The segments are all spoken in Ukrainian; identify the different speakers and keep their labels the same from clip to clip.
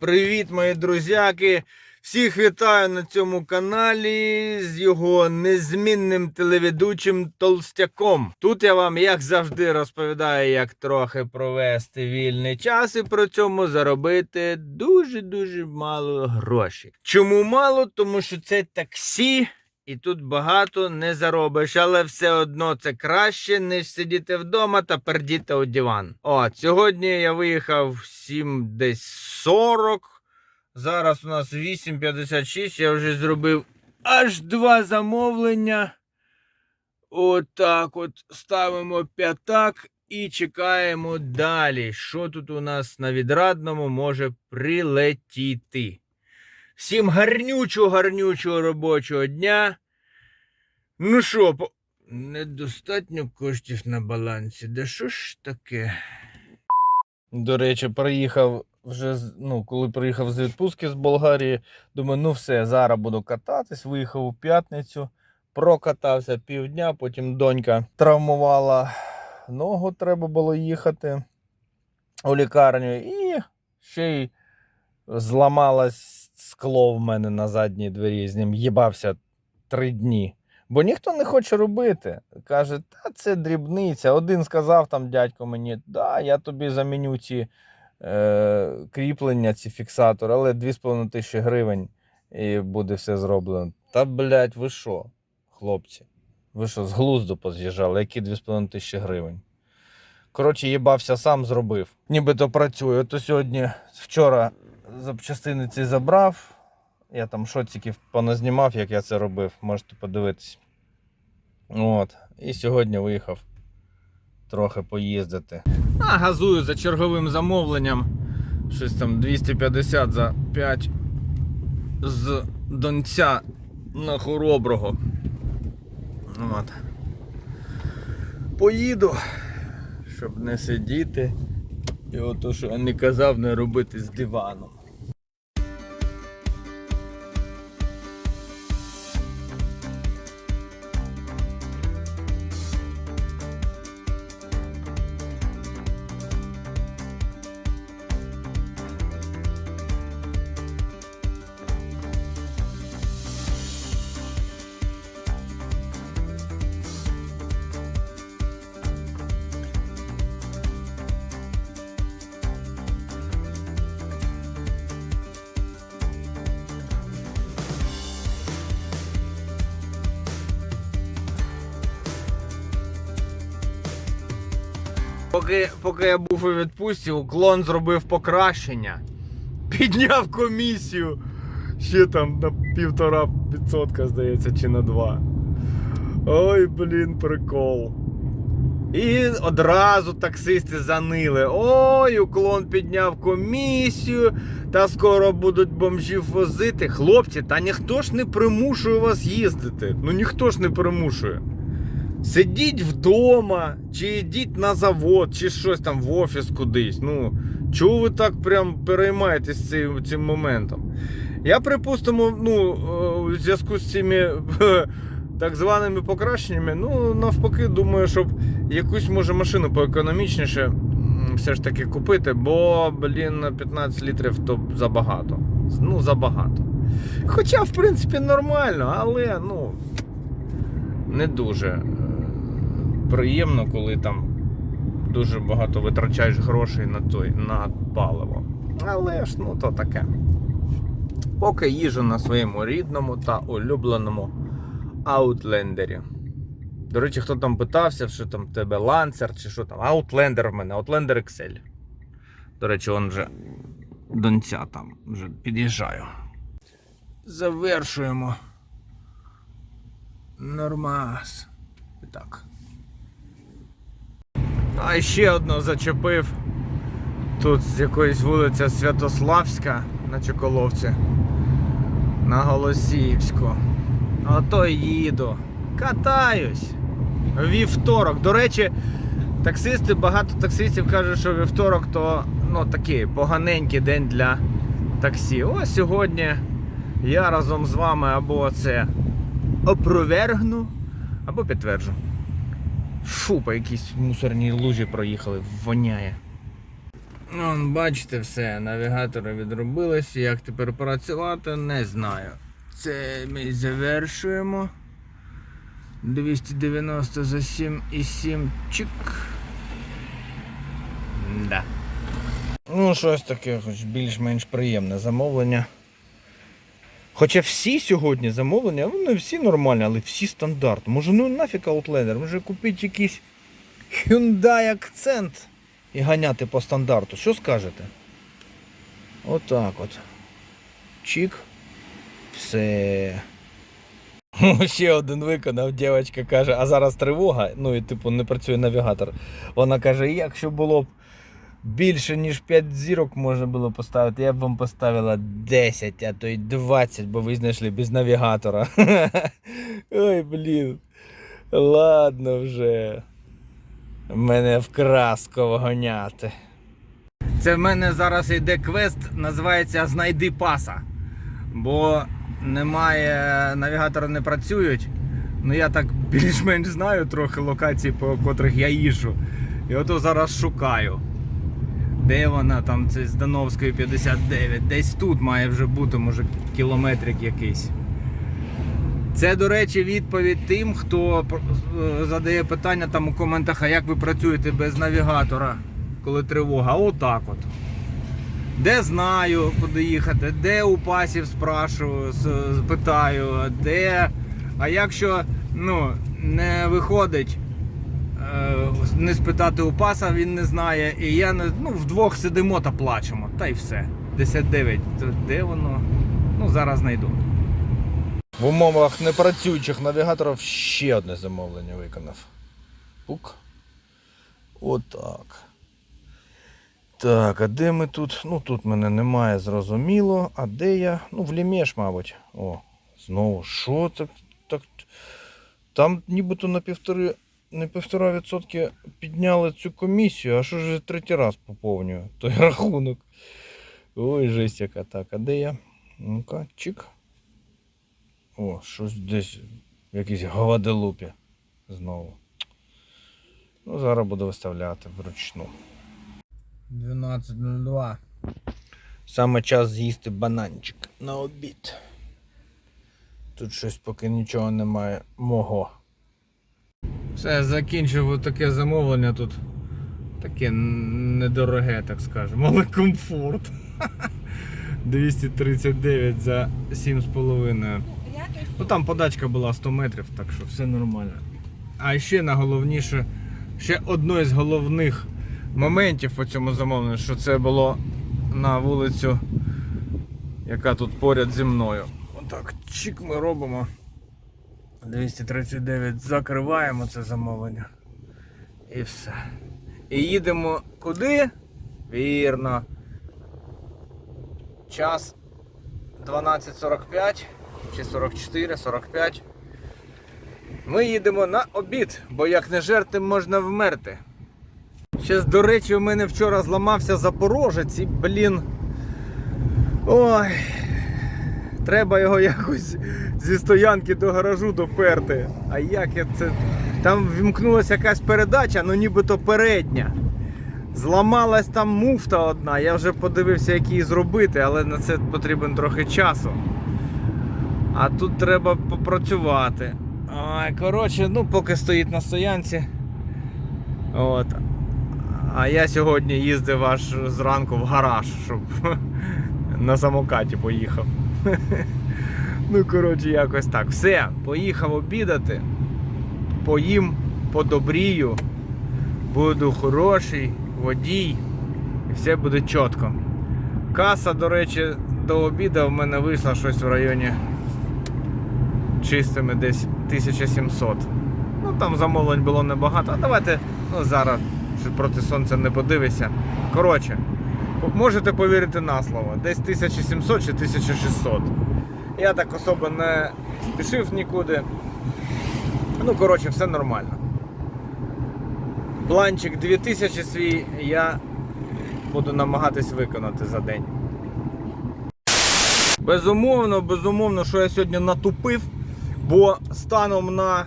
Speaker 1: Привіт, мої друзяки! Всіх вітаю на цьому каналі з його незмінним телеведучим Толстяком. Тут я вам, як завжди, розповідаю, як трохи провести вільний час і при цьому заробити дуже-дуже мало грошей. Чому мало? Тому що це таксі. І тут багато не заробиш, але все одно це краще, ніж сидіти вдома та пердіти у диван. О, сьогодні я виїхав 7 десь 40. Зараз у нас 8.56. Я вже зробив аж два замовлення. Отак от ставимо п'ятак і чекаємо далі. Що тут у нас на відрадному може прилетіти? Всім гарнючого, гарнючого робочого дня. Ну що, по... недостатньо коштів на балансі. Да що ж таке? До речі, приїхав вже, ну, коли приїхав з відпустки з Болгарії, думаю, ну все, зараз буду кататись. Виїхав у п'ятницю, прокатався півдня, потім донька травмувала ногу, треба було їхати у лікарню. І ще й зламалось скло в мене на задній двері, з ним їбався три дні. Бо ніхто не хоче робити. Каже, та це дрібниця. Один сказав там дядько мені, да, я тобі заміню ці е, кріплення, ці фіксатори, але 2,5 тисячі гривень і буде все зроблено. Та, блядь, ви що, хлопці? Ви що, з глузду поз'їжджали? Які 2,5 тисячі гривень? Коротше, їбався сам зробив. Нібито працює. То сьогодні, вчора запчастини ці забрав. Я там шоциків поназнімав, як я це робив, можете подивитись. От. І сьогодні виїхав трохи поїздити. А, газую за черговим замовленням. Щось там 250 за 5 з Донця на Хороброго. От. Поїду, щоб не сидіти. І ото, що я не казав, не робити з диваном. Поки, поки я був у відпустці, уклон зробив покращення. Підняв комісію. Ще там на півтора відсотка, здається, чи на два. Ой, блін, прикол. І одразу таксисти занили. Ой, уклон підняв комісію, та скоро будуть бомжів возити. Хлопці, та ніхто ж не примушує вас їздити. Ну ніхто ж не примушує. Сидіть вдома, чи йдіть на завод, чи щось там в офіс кудись. Ну, чого ви так прям переймаєтесь цим, цим моментом? Я припустимо, ну, е, у зв'язку з цими так званими покращеннями, ну, навпаки, думаю, щоб якусь може машину поекономічніше все ж таки купити, бо, блін, на 15 літрів то забагато. Ну, забагато. Хоча, в принципі, нормально, але, ну, не дуже е, приємно, коли там дуже багато витрачаєш грошей на той на паливо. Але ж ну то таке. Поки їжу на своєму рідному та улюбленому Outlander. До речі, хто там питався, що там тебе ланцер чи що там. Outlander в мене, Outlander XL. До речі, он вже донця там вже під'їжджаю. Завершуємо. Нормас. Так. А ще одного зачепив. Тут з якоїсь вулиця Святославська на Чоколовці. На Голосіївську. Ото їду. Катаюсь. Вівторок. До речі, таксисти, багато таксистів кажуть, що вівторок то ну, такий поганенький день для таксі. Ось сьогодні я разом з вами або це опровергну, або підтверджу. Фу, по якійсь мусорній лужі проїхали, воняє. Вон, бачите, все, навігатори відробилися. Як тепер працювати, не знаю. Це ми завершуємо. 290 за 7,7 чик. Да. Ну, щось таке, хоч більш-менш приємне замовлення. Хоча всі сьогодні замовлення, вони всі нормальні, але всі стандарт. Може ну нафіг Outlander, може купити якийсь Hyundai Accent і ганяти по стандарту. Що скажете? Отак от. Чик. Все. Ще один виконав, дівчинка каже, а зараз тривога, ну і типу не працює навігатор. Вона каже, якщо було б більше, ніж 5 зірок можна було поставити, я б вам поставила 10, а то й 20, бо ви знайшли без навігатора. Ой, блін. Ладно вже. Мене в краску. Це в мене зараз йде квест, називається Знайди паса. Бо немає, навігатори не працюють. Ну я так більш-менш знаю трохи локацій, по котрих я їжджу. І ото зараз шукаю. Де вона там, це з Дановської 59. Десь тут має вже бути, може, кілометрик якийсь. Це, до речі, відповідь тим, хто е, задає питання там у коментах, а як ви працюєте без навігатора, коли тривога. Отак от. Де знаю, куди їхати, де у пасів спрашую, питаю, де. А якщо ну, не виходить не спитати у паса, він не знає. І я ну, вдвох сидимо та плачемо. Та й все. 59. То Де воно? Ну, зараз знайду. В умовах непрацюючих навігаторів ще одне замовлення виконав. Пук. Отак. Так, а де ми тут? Ну тут мене немає, зрозуміло. А де я? Ну, в Лімеш, мабуть. О, знову. Що так? так? Там нібито на півтори, на півтора відсотки підняли цю комісію, а що ж третій раз поповнюю той рахунок. Ой, жесть яка так. А де я? Ну-ка, чик. О, щось десь в якійсь Гваделупі знову. Ну, зараз буду виставляти вручну. 12.02. Саме час з'їсти бананчик на обід. Тут щось поки нічого немає мого. Все, закінчив таке замовлення тут. Таке недороге, так скажемо, але комфорт. 239 за 7,5. Ну там подачка була 100 метрів, так що все нормально. А ще найголовніше, ще одно із головних моментів по цьому замовленню, що це було на вулицю, яка тут поряд зі мною. Отак, чик ми робимо. 239 закриваємо це замовлення. І все. І їдемо куди? Вірно. Час 12.45 чи 44, 45. Ми їдемо на обід, бо як не жерти, можна вмерти. Ще, до речі, у мене вчора зламався запорожець і, блін. Ой. Треба його якось зі стоянки до гаражу доперти. А як я це. Там вімкнулася якась передача, ну нібито передня. Зламалась там муфта одна, я вже подивився, як її зробити, але на це потрібен трохи часу. А тут треба попрацювати. Ой, коротше, ну поки стоїть на стоянці. От. А я сьогодні їздив аж зранку в гараж, щоб на самокаті поїхав. Ну, коротше, якось так. Все, поїхав обідати, поїм, подобрію, буду хороший, водій, і все буде чітко. Каса, до речі, до обіду в мене вийшла щось в районі чистими десь 1700. Ну там замовлень було небагато. А давайте ну, зараз проти сонця не подивися. Коротше, можете повірити на слово, десь 1700 чи 1600. Я так особо не спішив нікуди. Ну, коротше, все нормально. Планчик 2000 свій я буду намагатись виконати за день. Безумовно, безумовно, що я сьогодні натупив, бо станом на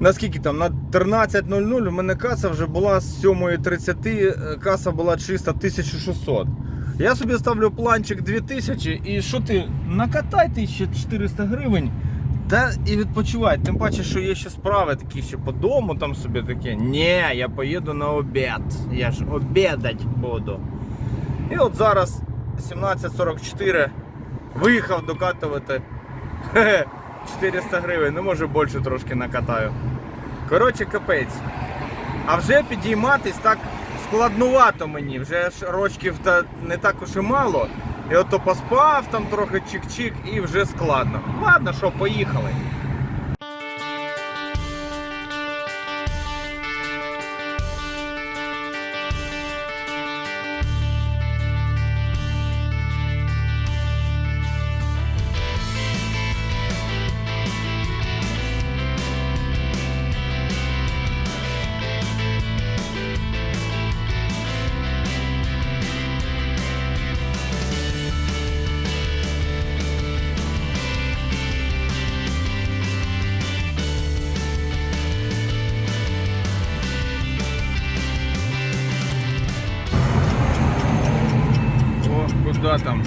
Speaker 1: наскільки там, на 13.00 у мене каса вже була з 7.30, е, каса була чиста 1600. Я собі ставлю планчик 2000 і що ти, накатай ще 400 гривень. Та і відпочивай. Тим паче, що є ще справи такі ще по дому там собі таке. Ні, я поїду на обід. Я ж обідать буду. І от зараз 17.44 виїхав докатувати. Хе-хе, 400 гривень, ну може більше трошки накатаю. Коротше, капець. А вже підійматись так складнувато мені, вже ж рочків та не так уж і мало. І ото поспав там трохи чик-чик і вже складно. Ладно, що, поїхали. Куди там?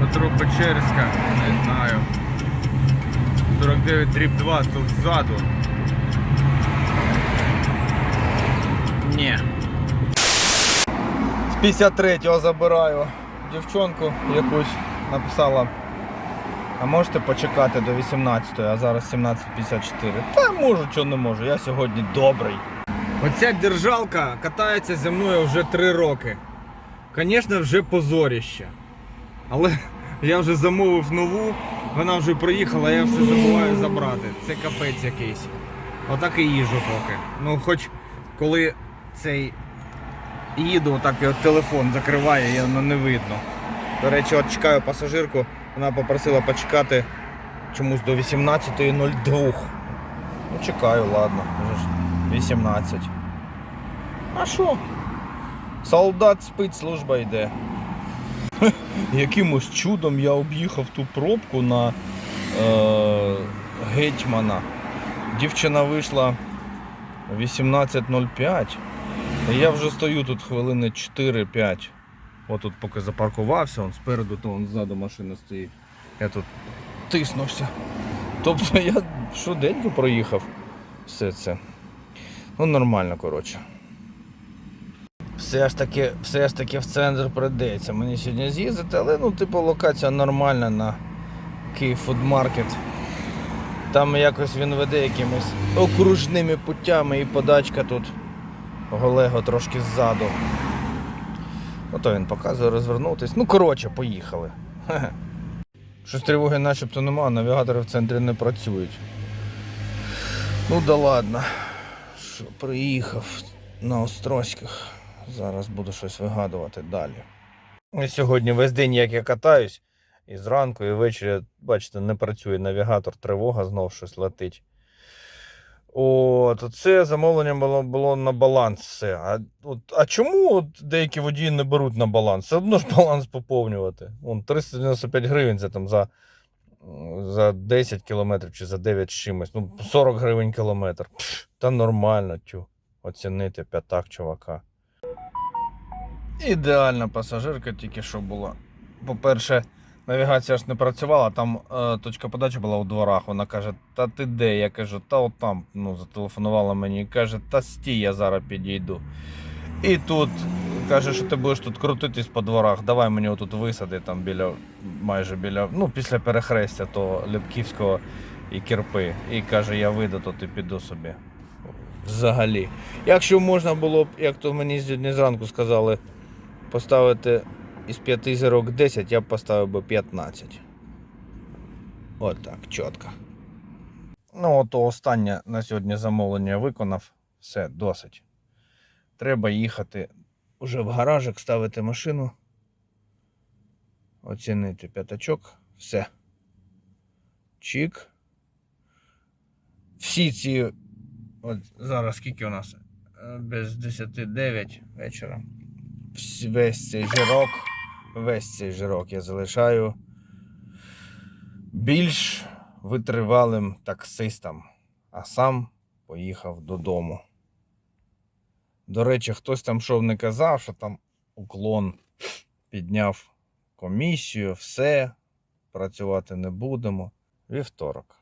Speaker 1: Метро Печерська, не знаю. 49 дріб 2, то ззаду. Ні. З 53-го забираю дівчонку якусь написала. А можете почекати до 18-ї, а зараз 17.54. Та можу, що не можу, я сьогодні добрий. Оця держалка катається зі мною вже 3 роки. Звісно, вже позоріще. Але я вже замовив нову, вона вже приїхала, я все забуваю забрати. Це капець якийсь. Отак і їжу поки. Ну, хоч коли цей їду, отак і телефон закриває, і воно не видно. До речі, от чекаю пасажирку, вона попросила почекати чомусь до 18.02. Ну, чекаю, ладно, вже ж 18. А що? Солдат спить, служба йде. Якимось чудом я об'їхав ту пробку на е, гетьмана. Дівчина вийшла 18.05. І я вже стою тут хвилини 4-5. Отут поки запаркувався, он спереду, то он ззаду машина стоїть. Я тут тиснувся. Тобто я швиденько проїхав все це. Ну нормально, коротше. Все ж таки, все ж таки в центр прийдеться мені сьогодні з'їздити, але ну, типу, локація нормальна на Київ Фудмаркет. Там якось він веде якимись окружними путями і подачка тут Голего трошки ззаду. Ото він показує розвернутись. Ну, коротше, поїхали. Хе-хе. Щось тривоги начебто нема, навігатори в центрі не працюють. Ну да ладно. Що, приїхав на Острозьках. Зараз буду щось вигадувати далі. Сьогодні весь день, як я катаюсь, і зранку, і ввечері, бачите, не працює навігатор, тривога, знов щось летить. От, це замовлення було, було на баланс все. А, от, а чому от деякі водії не беруть на баланс? Все одно ж баланс поповнювати. Вон 395 гривень це там за, за 10 кілометрів чи за 9 з чимось. Ну, 40 гривень кілометр. Пш, та нормально, тю. Оцінити п'ятак чувака. Ідеальна пасажирка тільки що була. По-перше, навігація ж не працювала, там е, точка подачі була у дворах. Вона каже, та ти де? Я кажу, та от там ну, зателефонувала мені і каже, та стій, я зараз підійду. І тут каже, що ти будеш тут крутитись по дворах, давай мені отут висади там біля, майже біля, ну, після перехрестя того Липківського і Кірпи. І каже, я вийду, то ти піду собі. Взагалі. Якщо можна було б, як то мені сьогодні зранку сказали, поставити із 5 зірок 10, я б поставив би 15. От так, чітко. Ну, ото останнє на сьогодні замовлення виконав. Все, досить. Треба їхати уже в гаражик, ставити машину. Оцінити п'ятачок. Все. Чик. Всі ці. От зараз скільки у нас? Е, Без 10-9 вечора. Весь цей жирок. Весь цей жирок я залишаю більш витривалим таксистам. а сам поїхав додому. До речі, хтось там шов не казав, що там уклон підняв комісію, все, працювати не будемо. Вівторок.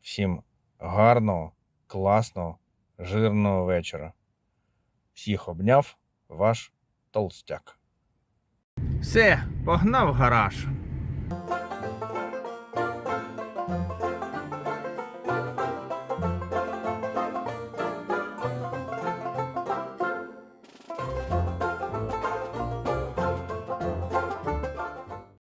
Speaker 1: Всім гарного, класного, жирного вечора. Всіх обняв ваш толстяк. Все, погнав гараж.